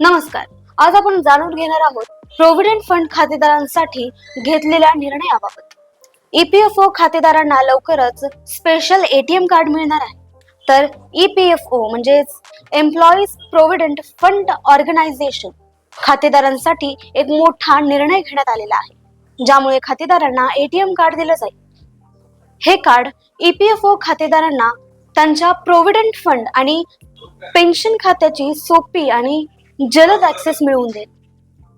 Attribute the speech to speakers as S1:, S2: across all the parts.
S1: नमस्कार. आज आपण जाणून घेणार आहोत प्रोव्हिडंट फंड खातेदारांसाठी घेतलेल्या निर्णयाबाबत. ईपीएफओ खातेदारांना लवकरच स्पेशल एटीएम कार्ड मिळणार आहे. तर ईपीएफओ म्हणजेच एम्प्लॉईज प्रोव्हिडंट फंड ऑर्गनायझेशन खातेदारांसाठी एक मोठा निर्णय घेण्यात आलेला आहे. ज्यामुळे खातेदारांना एटीएम कार्ड दिलं जाईल. हे कार्ड ईपीएफओ खातेदारांना त्यांच्या प्रोव्हिडंट फंड आणि पेन्शन खात्याची सोपी आणि जलद ऍक्सेस मिळवून देत.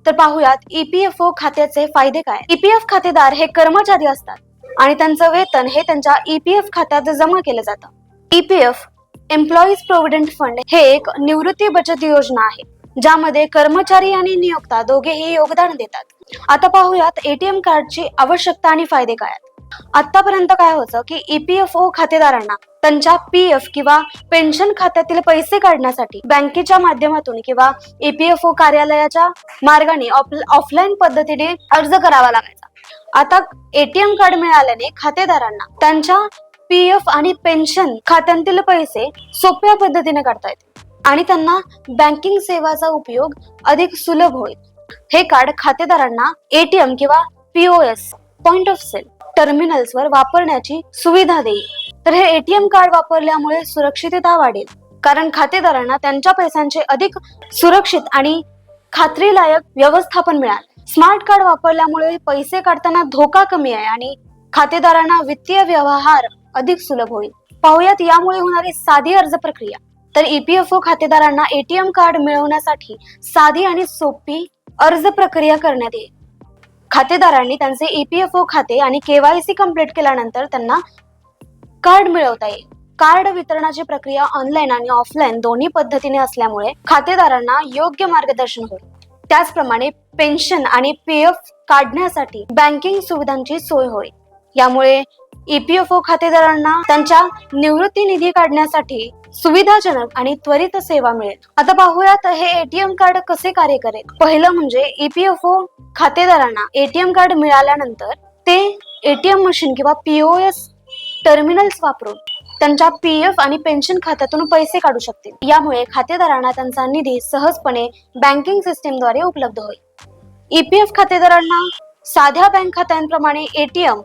S1: तर पाहूयात ईपीएफओ खात्याचे फायदे काय? ईपीएफ खातेदार हे कर्मचारी असतात आणि त्यांचं वेतन हे त्यांच्या ईपीएफ खात्यात जमा केलं जातं. ईपीएफ एम्प्लॉईज प्रोव्हिडंट फंड हे एक निवृत्ती बचत योजना आहे. ज्यामध्ये कर्मचारी आणि नियोक्ता दोघेही योगदान देतात. आता पाहूयात एटीएम कार्डची आवश्यकता आणि फायदे काय आहेत? आतापर्यंत काय होतं की ईपीएफओ खातेदारांना त्यांच्या पी एफ किंवा पेन्शन खात्यातील पैसे काढण्यासाठी बँकेच्या माध्यमातून किंवा ईपीएफओ कार्यालयाच्या मार्गाने ऑफलाईन पद्धतीने अर्ज करावा लागायचा. आता एटीएम कार्ड मिळाल्याने खातेदारांना त्यांच्या पी एफ आणि पेन्शन खात्यांतील पैसे सोप्या पद्धतीने काढता येते आणि त्यांना बँकिंग सेवाचा उपयोग अधिक सुलभ होईल. हे कार्ड खातेदारांना एटीएम किंवा पीओएस पॉइंट ऑफ सेल टर्मिनल्सवर वापरण्याची सुविधा देईल. तर हे एटीएम कार्ड वापरल्यामुळे सुरक्षितता वाढेल. कारण खातेदारांना त्यांच्या पैशांचे अधिक सुरक्षित आणि खात्रीलायक व्यवस्थापन मिळाल. स्मार्ट कार्ड वापरल्यामुळे पैसे काढताना धोका कमी आहे आणि खातेदारांना वित्तीय व्यवहार अधिक सुलभ होईल. पाहुयात यामुळे होणारी साधी अर्ज प्रक्रिया. तर ईपीएफओ खातेदारांना एटीएम कार्ड मिळवण्यासाठी साधी आणि सोपी अर्ज प्रक्रिया करण्यात येईल. खातेदारांनी त्यांचे ईपीएफओ खाते आणि केवायसी कंप्लीट केल्यानंतर त्यांना कार्ड मिळवता येईल. कार्ड वितरणाची प्रक्रिया ऑनलाईन आणि ऑफलाईन दोन्ही पद्धतीने असल्यामुळे खातेदारांना योग्य मार्गदर्शन होईल. त्याचप्रमाणे पेन्शन आणि पीएफ काढण्यासाठी बँकिंग सुविधांची सोय होईल. यामुळे ईपीएफओ खातेदारांना त्यांच्या निवृत्ती निधी काढण्यासाठी सुविधाजनक आणि त्वरित सेवा मिळेल. आता पाहूयात हे एटीएम कार्ड कसे कार्य करेल? पहिलं म्हणजे ईपीएफओ खातेदारांना एटीएम कार्ड मिळाल्यानंतर ते एटीएम मशीन किंवा पीओएस टर्मिनल्स वापरून त्यांच्या पीएफ आणि पेन्शन खात्यातून पैसे काढू शकतील. यामुळे खातेदारांना त्यांचा निधी सहजपणे बँकिंग सिस्टीमद्वारे उपलब्ध होईल. ईपीएफ खातेदारांना साध्या बँक खात्यांप्रमाणे एटीएम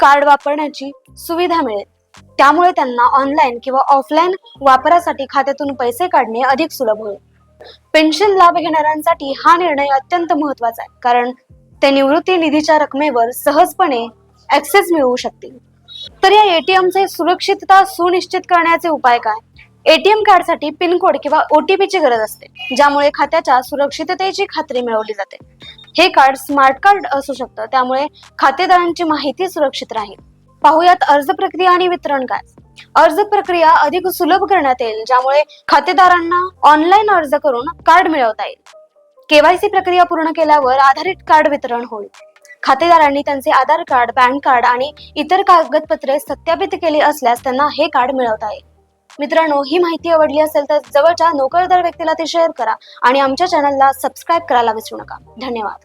S1: कार्ड वापरण्याची सुविधा मिळेल. त्यामुळे त्यांना ऑनलाईन किंवा ऑफलाईन वापरासाठी खात्यातून पैसे काढणे अधिक सुलभ होईल. पेन्शन लाभ घेणाऱ्यांसाठी हा निर्णय अत्यंत महत्त्वाचा आहे कारण ते निवृत्ती निधीच्या रकमेवर सहजपणे ऍक्सेस मिळवू शकतील. तर या एटीएमचे सुरक्षितता सुनिश्चित करण्याचे उपाय काय? एटीएम कार्डसाठी पिनकोड किंवा ओटीपीची गरज असते ज्यामुळे खात्याच्या सुरक्षिततेची खात्री मिळवली जाते. हे कार्ड स्मार्ट कार्ड असू शकतं. त्यामुळे खातेदारांची माहिती सुरक्षित राहील. पाहुयात अर्ज प्रक्रिया आणि वितरण काय? अर्ज प्रक्रिया अधिक सुलभ करण्यात येईल ज्यामुळे खातेदारांना ऑनलाईन अर्ज करून कार्ड मिळवता येईल. केवायसी प्रक्रिया पूर्ण केल्यावर आधारित कार्ड वितरण होईल. खातेदारांनी त्यांचे आधार कार्ड पॅन कार्ड आणि इतर कागदपत्रे सत्यापित केली असल्यास त्यांना हे कार्ड मिळवता येईल. मित्रांनो ही माहिती आवडली असेल तर जवळच्या नोकरदार व्यक्तीला ती शेअर करा आणि आमच्या चॅनलला सबस्क्राईब करायला विसरू नका. धन्यवाद.